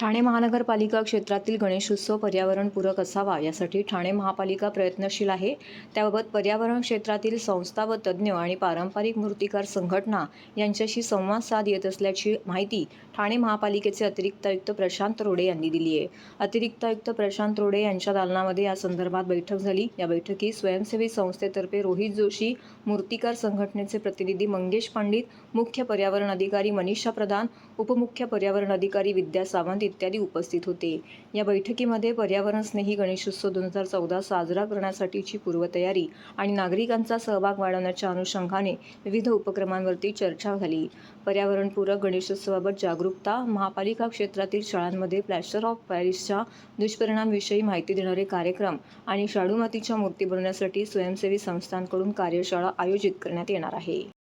ठाणे महानगरपालिका क्षेत्रातील गणेशोत्सव पर्यावरणपूरक असावा यासाठी ठाणे महापालिका प्रयत्नशील आहे. त्याबाबत पर्यावरण क्षेत्रातील संस्था व तज्ज्ञ आणि पारंपरिक मूर्तिकार संघटना यांच्याशी संवाद साध येत असल्याची माहिती ठाणे महापालिकेचे अतिरिक्त आयुक्त प्रशांत रोडे यांनी दिली आहे. अतिरिक्त आयुक्त प्रशांत रोडे यांच्या दालनामध्ये या संदर्भात बैठक झाली. या बैठकीत स्वयंसेवी संस्थेतर्फे रोहित जोशी मूर्तिकार संघटनेचे प्रतिनिधी मंगेश पंडित मुख्य पर्यावरण अधिकारी मनीषा प्रधान उपमुख्य पर्यावरण अधिकारी विद्या सावंत इत्यादी उपस्थित होते. या बैठकीमध्ये पर्यावरण स्नेही गणेशोत्सव दोन हजार चौदा साजरा करण्यासाठीची पूर्वतयारी आणि नागरिकांचा सहभाग वाढवण्याच्या अनुषंगाने विविध उपक्रमांवरती चर्चा झाली. पर्यावरणपूरक गणेशोत्सवाबाबत जागरूकता महापालिका क्षेत्रातील शाळांमध्ये प्लॅस्टर ऑफ पॅरिसच्या दुष्परिणामविषयी माहिती देणारे कार्यक्रम आणि शाडू मातीच्या मूर्ती बनवण्यासाठी स्वयंसेवी संस्थांकडून कार्यशाळा आयोजित करण्यात येणार आहे.